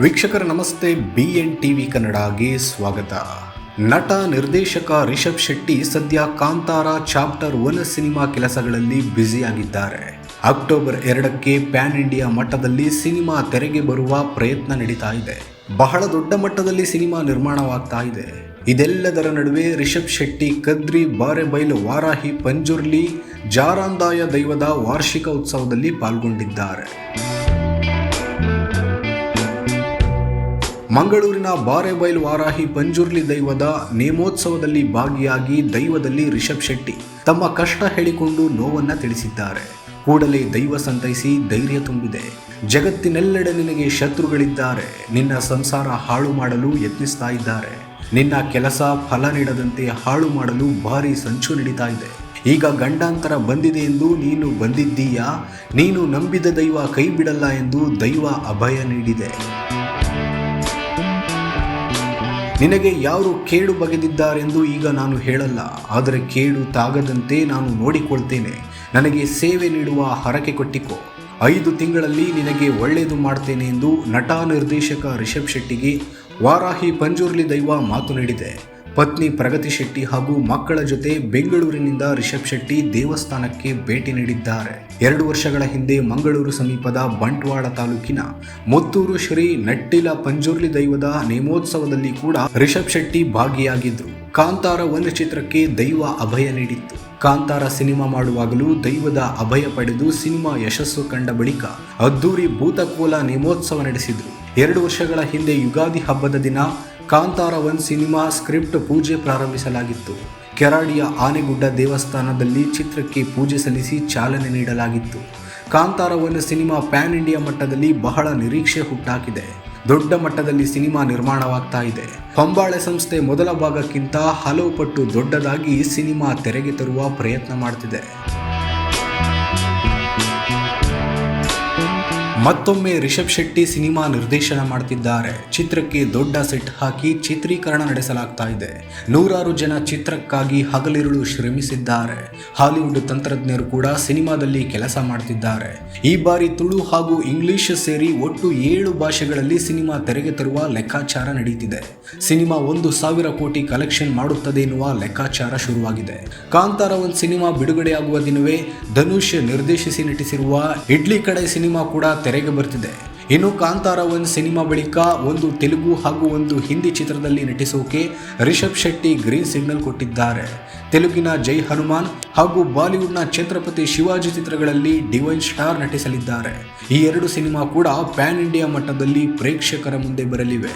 ವೀಕ್ಷಕರ ನಮಸ್ತೆ B N TV ಕನ್ನಡಗೆ ಸ್ವಾಗತ. ನಟ, ನಿರ್ದೇಶಕ ರಿಷಬ್ ಶೆಟ್ಟಿ ಸದ್ಯ ಕಾಂತಾರ ಚಾಪ್ಟರ್ ಒನ್ ಸಿನಿಮಾ ಕೆಲಸಗಳಲ್ಲಿ ಬ್ಯುಸಿಯಾಗಿದ್ದಾರೆ. ಅಕ್ಟೋಬರ್ ಎರಡಕ್ಕೆ ಪ್ಯಾನ್ ಇಂಡಿಯಾ ಮಟ್ಟದಲ್ಲಿ ಸಿನಿಮಾ ತೆರೆಗೆ ಬರುವ ಪ್ರಯತ್ನ ನಡೀತಾ ಇದೆ. ಬಹಳ ದೊಡ್ಡ ಮಟ್ಟದಲ್ಲಿ ಸಿನಿಮಾ ನಿರ್ಮಾಣವಾಗ್ತಾ ಇದೆ. ಇದೆಲ್ಲದರ ನಡುವೆ ರಿಷಬ್ ಶೆಟ್ಟಿ, ಕದ್ರಿ, ಬಾರೆಬೈಲ್, ವಾರಾಹಿ, ಪಂಜುರ್ಲಿ, ಜಾರಾಂದಾಯ ದೈವದ ವಾರ್ಷಿಕ ಉತ್ಸವದಲ್ಲಿ ಪಾಲ್ಗೊಂಡಿದ್ದಾರೆ. ಮಂಗಳೂರಿನ ಬಾರೆಬೈಲ್ ವಾರಾಹಿ ಪಂಜುರ್ಲಿ ದೈವದ ನೇಮೋತ್ಸವದಲ್ಲಿ ಭಾಗಿಯಾಗಿ ದೈವದಲ್ಲಿ ರಿಷಬ್ ಶೆಟ್ಟಿ ತಮ್ಮ ಕಷ್ಟ ಹೇಳಿಕೊಂಡು ನೋವನ್ನ ತಿಳಿಸಿದ್ದಾರೆ. ಕೂಡಲೇ ದೈವ ಸಂತೈಸಿ ಧೈರ್ಯ ತುಂಬಿದೆ. ಜಗತ್ತಿನೆಲ್ಲೆಡೆ ನಿನಗೆ ಶತ್ರುಗಳಿದ್ದಾರೆ. ನಿನ್ನ ಸಂಸಾರ ಹಾಳು ಮಾಡಲು ಯತ್ನಿಸ್ತಾ ಇದ್ದಾರೆ. ನಿನ್ನ ಕೆಲಸ ಫಲ ನೀಡದಂತೆ ಹಾಳು ಮಾಡಲು ಭಾರಿ ಸಂಚು ನಡೀತಾ ಇದೆ. ಈಗ ಗಂಡಾಂತರ ಬಂದಿದೆ ಎಂದು ನೀನು ಬಂದಿದ್ದೀಯಾ? ನೀನು ನಂಬಿದ ದೈವ ಕೈ ಬಿಡಲ್ಲ ಎಂದು ದೈವ ಅಭಯ ನೀಡಿದೆ. ನಿನಗೆ ಯಾರು ಕೇಡು ಬಗೆದಿದ್ದಾರೆಂದು ಈಗ ನಾನು ಹೇಳಲ್ಲ, ಆದರೆ ಕೇಡು ತಾಗದಂತೆ ನಾನು ನೋಡಿಕೊಳ್ತೇನೆ. ನನಗೆ ಸೇವೆ ನೀಡುವ ಹರಕೆ ಕೊಟ್ಟಿಕೋ. ಐದು ತಿಂಗಳಲ್ಲಿ ನಿನಗೆ ಒಳ್ಳೆಯದು ಮಾಡ್ತೇನೆ ಎಂದು ನಟ ನಿರ್ದೇಶಕ ರಿಷಬ್ ಶೆಟ್ಟಿಗೆ ವಾರಾಹಿ ಪಂಜುರ್ಲಿ ದೈವ ಮಾತು ನೀಡಿದೆ. ಪತ್ನಿ ಪ್ರಗತಿ ಶೆಟ್ಟಿ ಹಾಗೂ ಮಕ್ಕಳ ಜೊತೆ ಬೆಂಗಳೂರಿನಿಂದ ರಿಷಬ್ ಶೆಟ್ಟಿ ದೇವಸ್ಥಾನಕ್ಕೆ ಭೇಟಿ ನೀಡಿದ್ದಾರೆ. ಎರಡು ವರ್ಷಗಳ ಹಿಂದೆ ಮಂಗಳೂರು ಸಮೀಪದ ಬಂಟ್ವಾಳ ತಾಲೂಕಿನ ಮುತ್ತೂರು ಶ್ರೀ ನಟ್ಟಿಲ ಪಂಜುರ್ಲಿ ದೈವದ ನೇಮೋತ್ಸವದಲ್ಲಿ ಕೂಡ ರಿಷಬ್ ಶೆಟ್ಟಿ ಭಾಗಿಯಾಗಿದ್ರು. ಕಾಂತಾರ ಒಂದು ಚಿತ್ರಕ್ಕೆ ದೈವ ಅಭಯ ನೀಡಿತ್ತು. ಕಾಂತಾರ ಸಿನಿಮಾ ಮಾಡುವಾಗಲೂ ದೈವದ ಅಭಯ ಪಡೆದು ಸಿನಿಮಾ ಯಶಸ್ಸು ಕಂಡ ಬಳಿಕ ಅದ್ದೂರಿ ಭೂತಕೋಲ ನೇಮೋತ್ಸವ ನಡೆಸಿದ್ರು. ಎರಡು ವರ್ಷಗಳ ಹಿಂದೆ ಯುಗಾದಿ ಹಬ್ಬದ ದಿನ ಕಾಂತಾರ ಒನ್ ಸಿನಿಮಾ ಸ್ಕ್ರಿಪ್ಟ್ ಪೂಜೆ ಪ್ರಾರಂಭಿಸಲಾಗಿತ್ತು. ಕೆರಾಡಿಯ ಆನೆಗುಡ್ಡ ದೇವಸ್ಥಾನದಲ್ಲಿ ಚಿತ್ರಕ್ಕೆ ಪೂಜೆ ಸಲ್ಲಿಸಿ ಚಾಲನೆ ನೀಡಲಾಗಿತ್ತು. Kantara one cinema pan India ಮಟ್ಟದಲ್ಲಿ ಬಹಳ ನಿರೀಕ್ಷೆ ಹುಟ್ಟಾಕಿದೆ. ದೊಡ್ಡ ಮಟ್ಟದಲ್ಲಿ ಸಿನಿಮಾ ನಿರ್ಮಾಣವಾಗ್ತಾ ಇದೆ. ಹೊಂಬಾಳೆ ಸಂಸ್ಥೆ ಮೊದಲ ಭಾಗಕ್ಕಿಂತ ಹಲವು ಪಟ್ಟು ದೊಡ್ಡದಾಗಿ ಸಿನಿಮಾ ತೆರೆಗೆ ತರುವ ಪ್ರಯತ್ನ ಮಾಡ್ತಿದೆ. ಮತ್ತೊಮ್ಮೆ ರಿಷಬ್ ಶೆಟ್ಟಿ ಸಿನಿಮಾ ನಿರ್ದೇಶನ ಮಾಡ್ತಿದ್ದಾರೆ. ಚಿತ್ರಕ್ಕೆ ದೊಡ್ಡ ಸೆಟ್ ಹಾಕಿ ಚಿತ್ರೀಕರಣ ನಡೆಸಲಾಗ್ತಾ ಇದೆ. ನೂರಾರು ಜನ ಚಿತ್ರಕ್ಕಾಗಿ ಹಗಲಿರುಳು ಶ್ರಮಿಸಿದ್ದಾರೆ. ಹಾಲಿವುಡ್ ತಂತ್ರಜ್ಞರು ಕೂಡ ಸಿನಿಮಾದಲ್ಲಿ ಕೆಲಸ ಮಾಡ್ತಿದ್ದಾರೆ. ಈ ಬಾರಿ ತುಳು ಹಾಗೂ ಇಂಗ್ಲಿಷ್ ಸೇರಿ ಒಟ್ಟು ಏಳು ಭಾಷೆಗಳಲ್ಲಿ ಸಿನಿಮಾ ತೆರೆಗೆ ತರುವ ಲೆಕ್ಕಾಚಾರ ನಡೆಯುತ್ತಿದೆ ಸಿನಿಮಾ ಒಂದು ಸಾವಿರ ಕೋಟಿ ಕಲೆಕ್ಷನ್ ಮಾಡುತ್ತದೆ ಎನ್ನುವ ಲೆಕ್ಕಾಚಾರ ಶುರುವಾಗಿದೆ. ಕಾಂತಾರ ಒಂದು ಸಿನಿಮಾ ಬಿಡುಗಡೆಯಾಗುವ ದಿನವೇ ಧನುಷ್ ನಿರ್ದೇಶಿಸಿ ನಟಿಸಿರುವ ಇಡ್ಲಿ ಕಡೆ ಸಿನಿಮಾ ಕೂಡ ತೆರೆಗೆ ಬರ್ತಿದೆ. ಇನ್ನು ಕಾಂತಾರ ಒಂದು ಸಿನಿಮಾ ಬಳಿಕ ಒಂದು ತೆಲುಗು ಹಾಗೂ ಒಂದು ಹಿಂದಿ ಚಿತ್ರದಲ್ಲಿ ನಟಿಸೋಕೆ ರಿಷಬ್ ಶೆಟ್ಟಿ ಗ್ರೀನ್ ಸಿಗ್ನಲ್ ಕೊಟ್ಟಿದ್ದಾರೆ. ತೆಲುಗಿನ ಜೈ ಹನುಮಾನ್ ಹಾಗೂ ಬಾಲಿವುಡ್ನ ಛತ್ರಪತಿ ಶಿವಾಜಿ ಚಿತ್ರಗಳಲ್ಲಿ ಡಿವೈನ್ ಸ್ಟಾರ್ ನಟಿಸಲಿದ್ದಾರೆ. ಈ ಎರಡು ಸಿನಿಮಾ ಕೂಡ ಪ್ಯಾನ್ ಇಂಡಿಯಾ ಮಟ್ಟದಲ್ಲಿ ಪ್ರೇಕ್ಷಕರ ಮುಂದೆ ಬರಲಿವೆ.